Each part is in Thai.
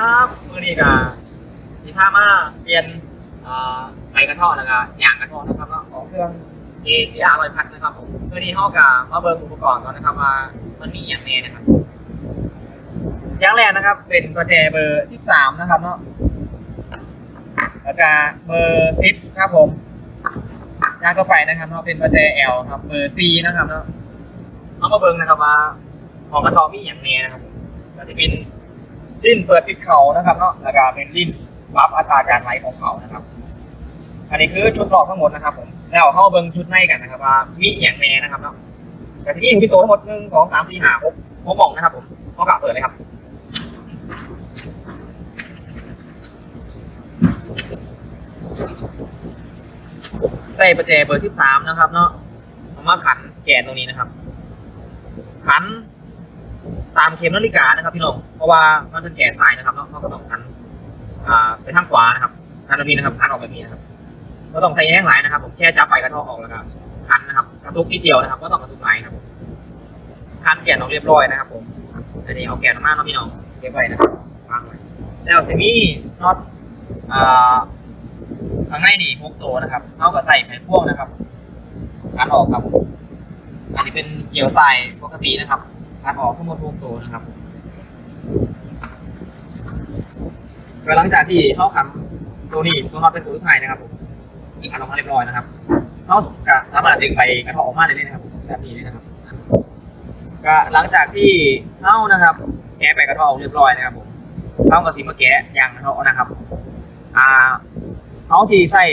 ครับมือนี้กับสีผ้ามาเปลี่ยนอ่าไก่กระทาะแล้วก็ยางกระทาะนะครับก็ของเครื่องเอเซียร้อยพัดนะครับผมมือนี้ห้อกามาเบิร์อุปกรณ์ก่อนนะครับว่ามันมีอย่างแน่นะครับ อย่างแรกนะครับ เป็นประแจเบอร์ที่สามนะครับเนาะแล้วก็เบอร์ซิปครับผมย่างก็ไปนะครับเนาะเป็นประแจ L ครับเบอร์ C นะครับเนาะเอามาเบิ่งนะครับว่าของกระทอมีอย่างแน่นะครับก็จะเป็น ลิ้นเปิดปิดเขานะครับเนาะแล้วก็เป็นลิ้นปรับอัตราการไหลของเขานะครับ อันนี้คือชุดหลอกทั้งหมดนะครับผมแล้วเข้าเบิ้งชุดในกันนะครับว่ามีอย่างแน่นะครับเนาะแต่ที่นี่มีตัวทั้งหมดหนึ่งสองสามสี่ห้าหกหกหม่องนะครับผมเอากลับเปิดเลยครับใส่ประแจเบอร์ที่สามนะครับ เนาะมาขันแกนตรงนี้นะครับ ขัน ตามเข็มนาฬิกานะครับพี่น้องเพราะว่ามันเป็นแกนตายนะครับเนาะเขาก็ต้องขันไปทางขวานะครับขันแบบนี้นะครับขันออกแบบนี้นะครับก็ต้องใส่แห้งหลายนะครับผมแค่จับไปกระทาะออกแล้วก็คันนะครับกระทุกนิดเดียวนะครับ ก็ต้องกระทุกไหลนะครับผมคันแกนออกเรียบร้อยนะครับ ผมอันนี้เอาแกนมาเนาะพี่น้องเก็บไว้นะครับวางไว้แล้วสิมี่น็อตข้างในนี่พกตัวนะครับเอากับใส่แผ่นพ่วงนะครับคันออกครับอันนี้เป็นเกี่ยวใส่ปกตินะครับ คันออกทั้งหมดพวกตัวนะครับก็หลังจากที่เข้าคันตัวนี้ตัวน็อตเป็นตัวสุดท้ายนะครับผมอันออกมาเรียบร้อยนะครับเราก็สามารถดึงไปกระเทาะออกมาได้เลยนะครับแบบนี้เลยนะครับ ก็หลังจากที่เข้านะครับ แกะไปกระเทาะออกเรียบร้อยนะครับผมเข้ากับสีมะแกะยางกระเทาะนะครับ อ่าเขาที่ใส่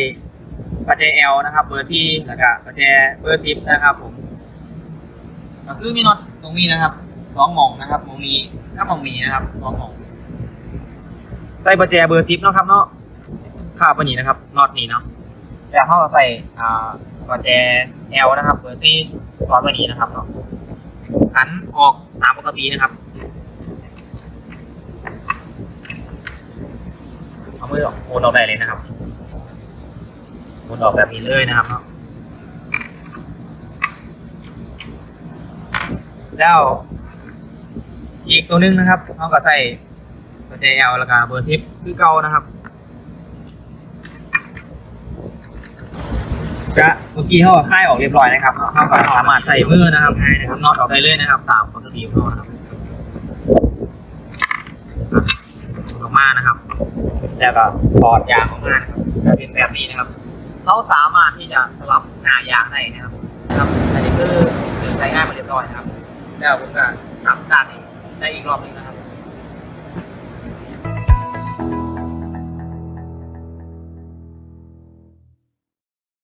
ประแจเอลนะครับ เบอร์ที่แล้วก็ประแจเบอร์สิบนะครับ ผม ก็คือมีน็อตตรงนี้นะครับสองหม่องนะครับหมองนี้กับหมองนี้นะครับสองหม่อง ใส่ประแจเบอร์สิบเนาะครับเนาะคาบวันนี้นะครับน็อตนี้เนาะแล้วเขาก็ใส่อ่ากุญแจ L นะครับ เบอร์ซี่ตอนวันนี้นะครับเนาะหันออกตามปกตินะครับเอามือออกโอนออกได้เลยนะครับโอนออกแบบนี้เลยนะครับเนาะ แล้ว อีกตัวหนึงนะครับเขาก็ใส่กุญแจ L แล้วก็เบอร์ซิปคือเก่านะครับก็เมื่อกี้เขาก็ค่ายออกเรียบร้อยนะครับเขาก็สามารถใส่มือนะครับง่ายนะครับน็อตออกได้เลยนะครับ ตามปกติของเขาครับออกมานะครับ แล้วก็ถอดยางออกมานะครับจะเป็นแบบนี้นะครับเขาสามารถที่จะสลับหน้ายางได้นะครับครับอันนี้คือคือใช้ง่ายมาเรียบร้อยนะครับ แล้วผมก็ทำด้านนี้ได้อีกรอบหนึงนะ